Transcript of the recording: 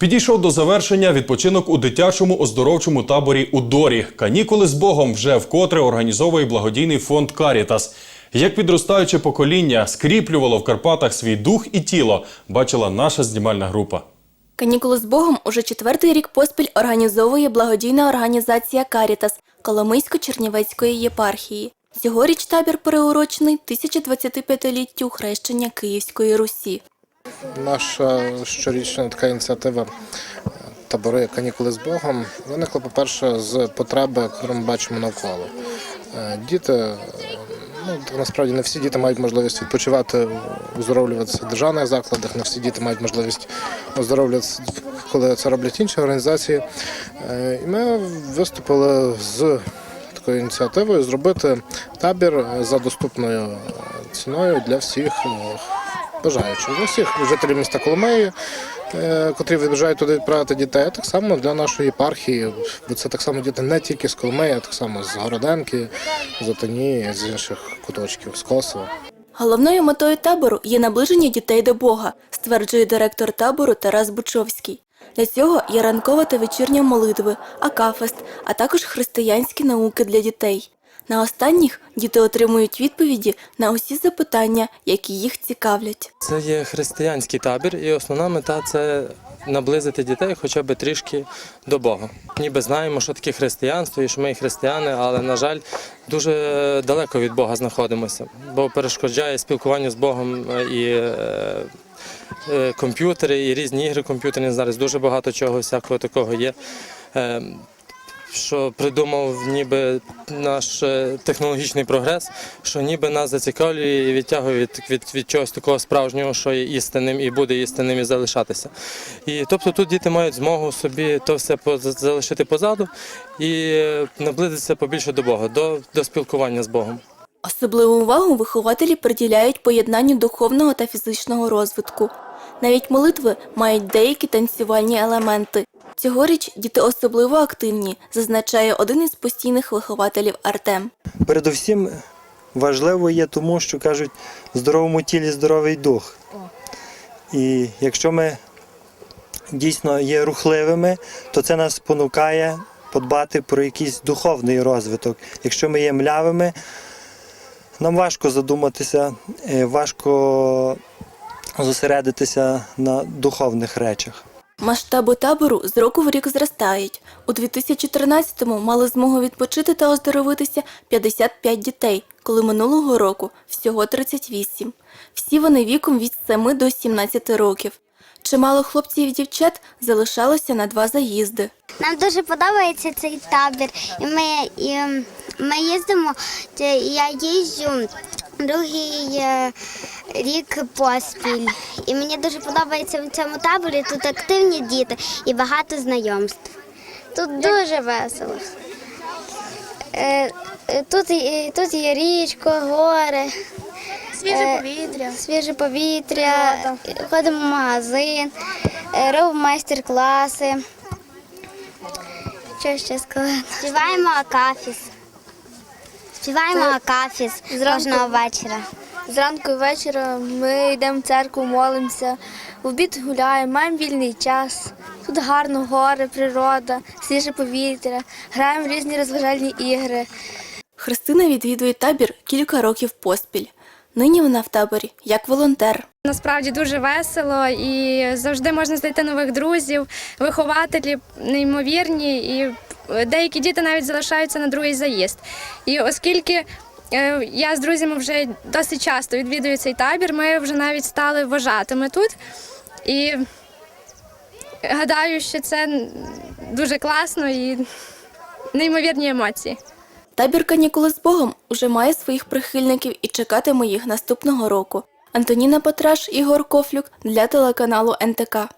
Підійшов до завершення відпочинок у дитячому оздоровчому таборі у Дорі. Канікули з Богом вже вкотре організовує благодійний фонд Карітас. Як підростаюче покоління скріплювало в Карпатах свій дух і тіло, бачила наша знімальна група. Канікули з Богом уже четвертий рік поспіль організовує благодійна організація Карітас Коломийсько-Чернівецької єпархії. Цьогоріч табір переурочений 1025-літтю хрещення Київської Русі. Наша щорічна така ініціатива е, табори канікули з Богом виникла, по-перше, з потреби, яку ми бачимо навколо. Е, Діти, е, ну насправді не всі діти мають можливість відпочивати, оздоровлюватися в державних закладах, не всі діти мають можливість оздоровлюватися, коли це роблять інші організації. І ми виступили з такою ініціативою зробити табір за доступною ціною для всіх бажаючих. Для всіх жителів міста Коломиї, е, котрі виїжджають туди відправити дітей, а так само для нашої єпархії, бо це так само діти не тільки з Коломиї, а так само з Городенки, з Отані, з інших куточків, з Косова. Головною метою табору є наближення дітей до Бога, стверджує директор табору Тарас Бучовський. Для цього є ранкова та вечірня молитви, акафест, а також християнські науки для дітей. На останніх діти отримують відповіді на усі запитання, які їх цікавлять. Це є християнський табір, і основна мета це наблизити дітей хоча б трішки до Бога. Ніби знаємо, що таке християнство і що ми християни, але, на жаль, дуже далеко від Бога знаходимося, бо перешкоджає спілкуванню з Богом е, і е, е, комп'ютери, і різні ігри комп'ютерні. Зараз дуже багато чого всякого такого є. Що придумав ніби наш е, технологічний прогрес, що ніби нас зацікавлює і відтягує від, від, від чогось такого справжнього, що є істинним і буде істинним і залишатися. І тобто тут діти мають змогу собі то все залишити позаду і е, наблизитися побільше до Бога, до, до спілкування з Богом. Особливу увагу вихователі приділяють поєднанню духовного та фізичного розвитку. Навіть молитви мають деякі танцювальні елементи. Цьогоріч діти особливо активні, зазначає один із постійних вихователів Артем. передусім важливо є тому, що кажуть, в здоровому тілі здоровий дух. І якщо ми дійсно є рухливими, то це нас спонукає подбати про якийсь духовний розвиток. Якщо ми є млявими, нам важко задуматися, е, важко зосередитися на духовних речах. Масштаби табору з року в рік зростають. У 2013-му мали змогу відпочити та оздоровитися 55 дітей, коли минулого року всього 38. Всі вони віком від 7 до 17 років. Чимало хлопців і дівчат залишалося на два заїзди. Нам дуже подобається цей табір. І ми, і ми їздимо. Я їжджу другий е, рік поспіль. І мені дуже подобається в цьому таборі. Тут активні діти і багато знайомств. Тут дуже весело. Е, е, Тут, тут є річка, гори. Свіже повітря. Свіже повітря. Ходимо в магазин, робимо майстер-класи. Що ще сказати? Співаємо акафіс. Співаємо акафіс кожного вечора. Зранку і вечора ми йдемо в церкву, молимося, в обід гуляємо, маємо вільний час. Тут гарно гори, природа, свіже повітря, граємо в різні розважальні ігри. Христина відвідує табір кілька років поспіль. Нині вона в таборі як волонтер. Насправді дуже весело і завжди можна знайти нових друзів, вихователі неймовірні, і деякі діти навіть залишаються на другий заїзд. І оскільки е, я з друзями вже досить часто відвідую цей табір, ми вже навіть стали вважатими тут. І гадаю, що це дуже класно і неймовірні емоції. Табір канікули з Богом уже має своїх прихильників і чекатиме їх наступного року. Антоніна Патраш, Ігор Кофлюк для телеканалу НТК.